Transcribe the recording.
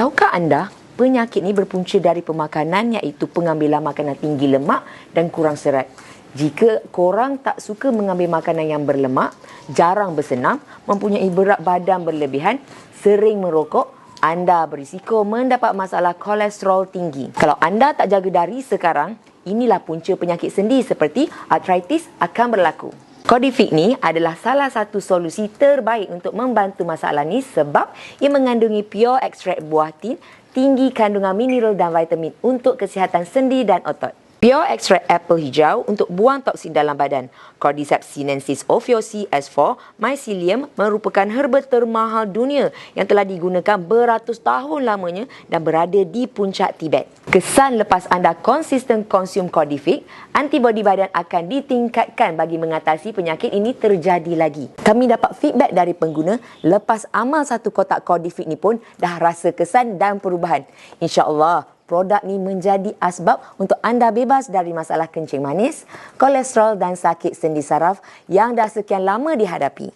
Tahukah anda penyakit ni berpunca dari pemakanan iaitu pengambilan makanan tinggi lemak dan kurang serat. Jika korang tak suka mengambil makanan yang berlemak, jarang bersenam, mempunyai berat badan berlebihan, sering merokok, anda berisiko mendapat masalah kolesterol tinggi. Kalau anda tak jaga dari sekarang, inilah punca penyakit sendi seperti artritis akan berlaku. Codific ni adalah salah satu solusi terbaik untuk membantu masalah ni sebab ia mengandungi pure extract buah tin, tinggi kandungan mineral dan vitamin untuk kesihatan sendi dan otot. Pure extract apple hijau untuk buang toksin dalam badan. Cordyceps sinensis ophiosi S4 mycelium merupakan herba termahal dunia yang telah digunakan beratus tahun lamanya dan berada di puncak Tibet. Kesan lepas anda konsisten konsum Cordyfic, antibodi badan akan ditingkatkan bagi mengatasi penyakit ini terjadi lagi. Kami dapat feedback dari pengguna lepas amal satu kotak Cordyfic ni pun dah rasa kesan dan perubahan. InsyaAllah produk ni menjadi asbab untuk anda bebas dari masalah kencing manis, kolesterol dan sakit sendi saraf yang dah sekian lama dihadapi.